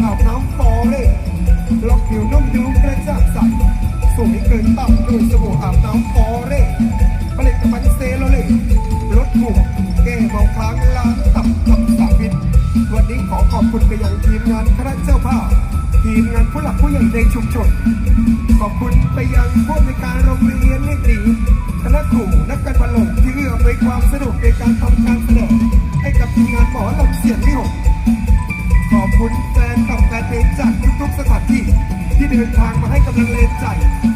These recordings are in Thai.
อาบน้ำฟองเร่ล็อกผิวนุ่มยุ่งกระจ่างใสสวยเกินต่ำด้วยสบู่อาบน้ำฟองเลยผลิตภัณฑ์เซลเลยลดหัวแก้เบาค้างล้างตับกับสาวิตวันนี้ขอขอบคุณไปยังทีมงานคณะเจ้าภาพทีมงานผู้หลักผู้ใหญ่ในชุมชน ขอบคุณไปยังผู้ในการ tight.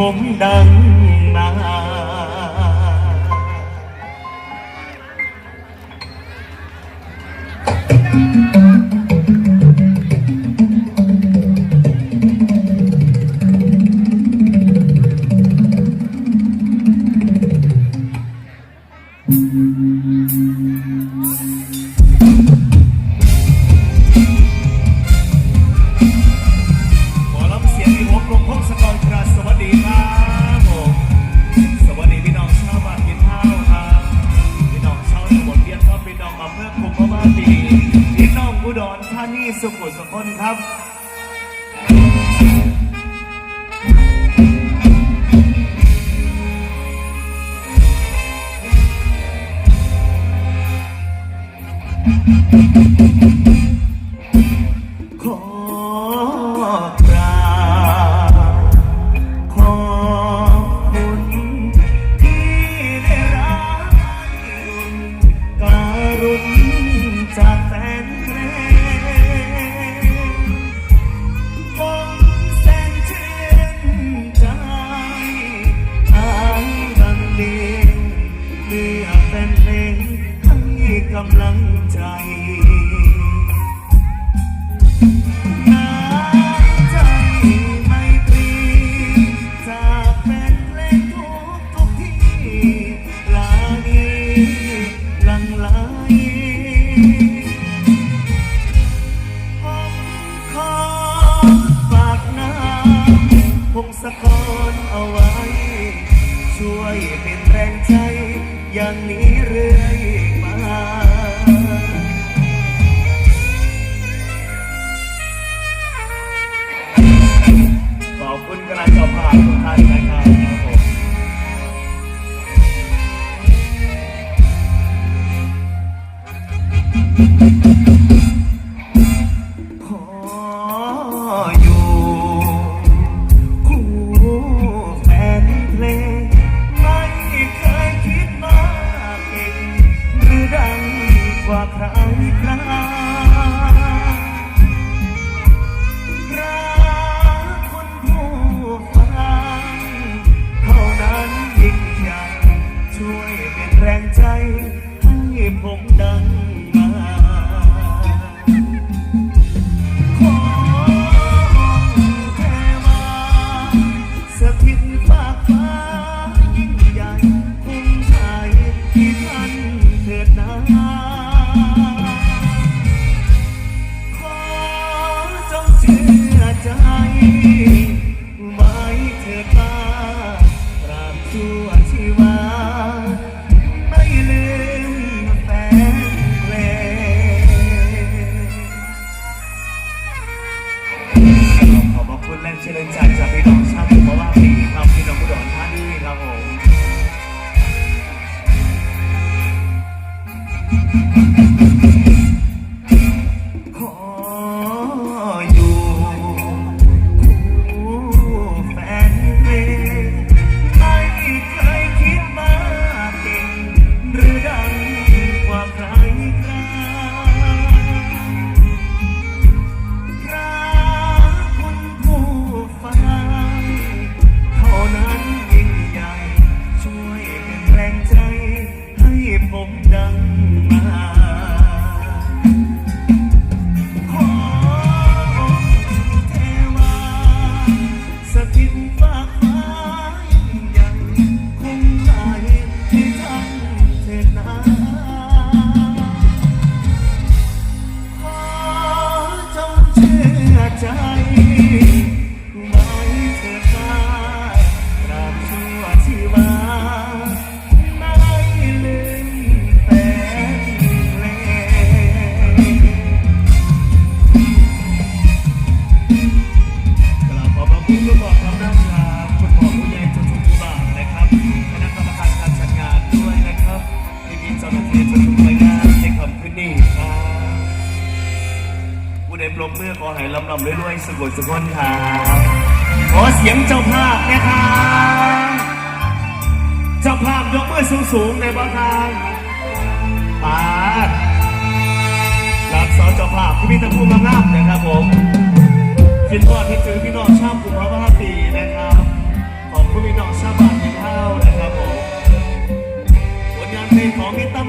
cũng đắng mà านีสุขุสคนครับうん。 ไอขอบคุณแรงเชื่อใจจากพี่น้องชาติเพราะพีครับพี่น้องอุดรธานีครับผมขอ กุสุพนครับขอเสียงเจ้าภาพนะครับเจ้าภาพยกมือสูงสูงในบางทางปาดรับสอนเจ้าภาพที่มีตะพูมางามนะครับผมพี่นบอดที่ซื้อพี่น้องชาวกลุ่มพระว่าตีนะครับ ของผู้มีน้องชาบ้านยี่เท้านะครับผมผลงานเพลงของมิตตั้ม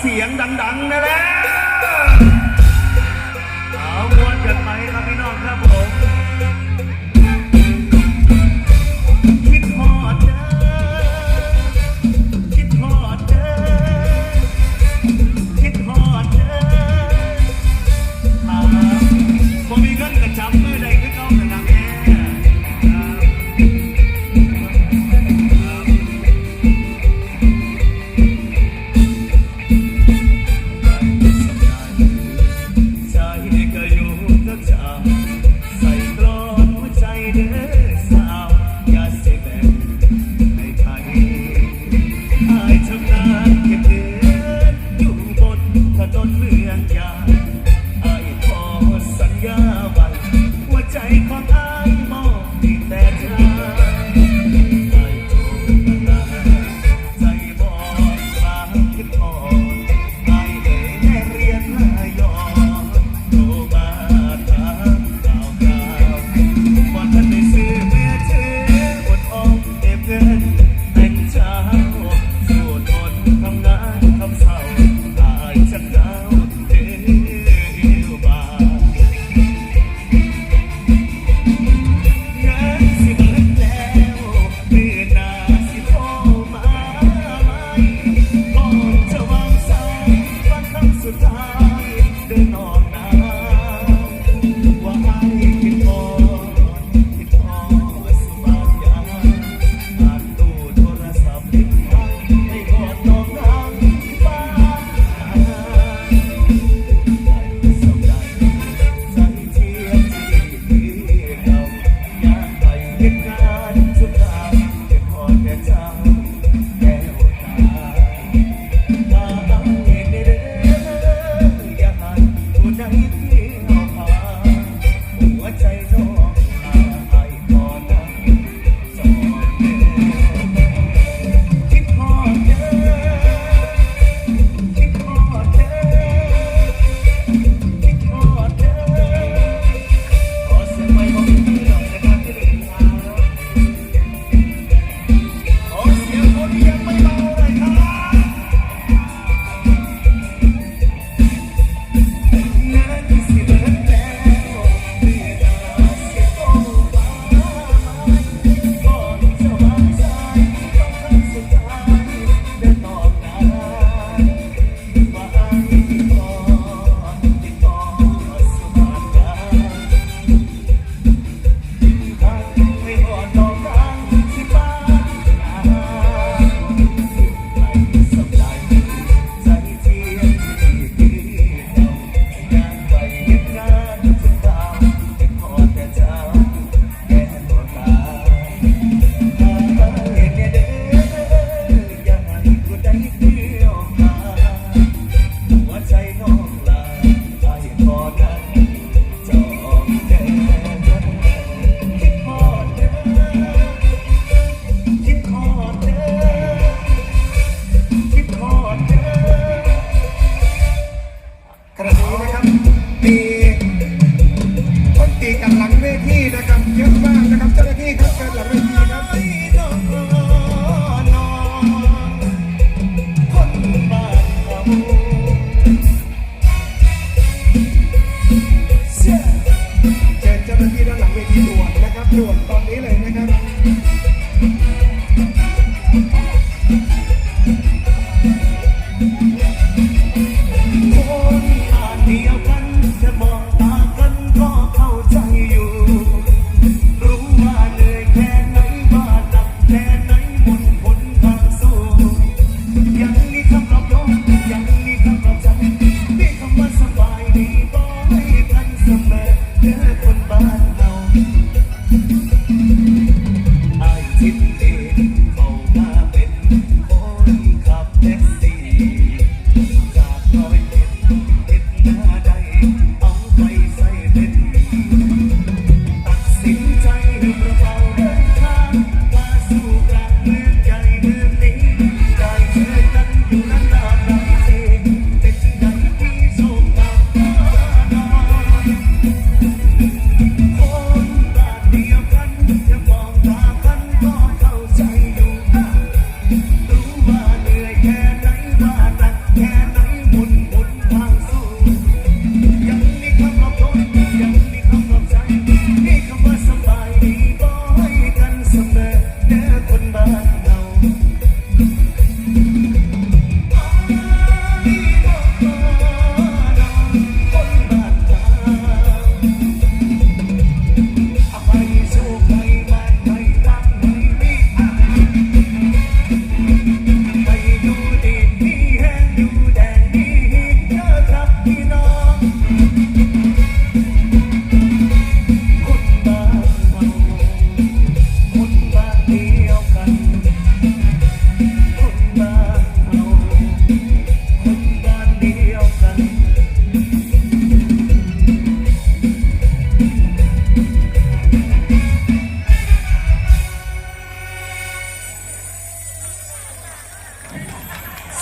声音大。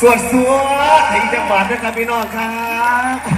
สวดสวดถึงจังหวัดนะครับพี่น้องครับ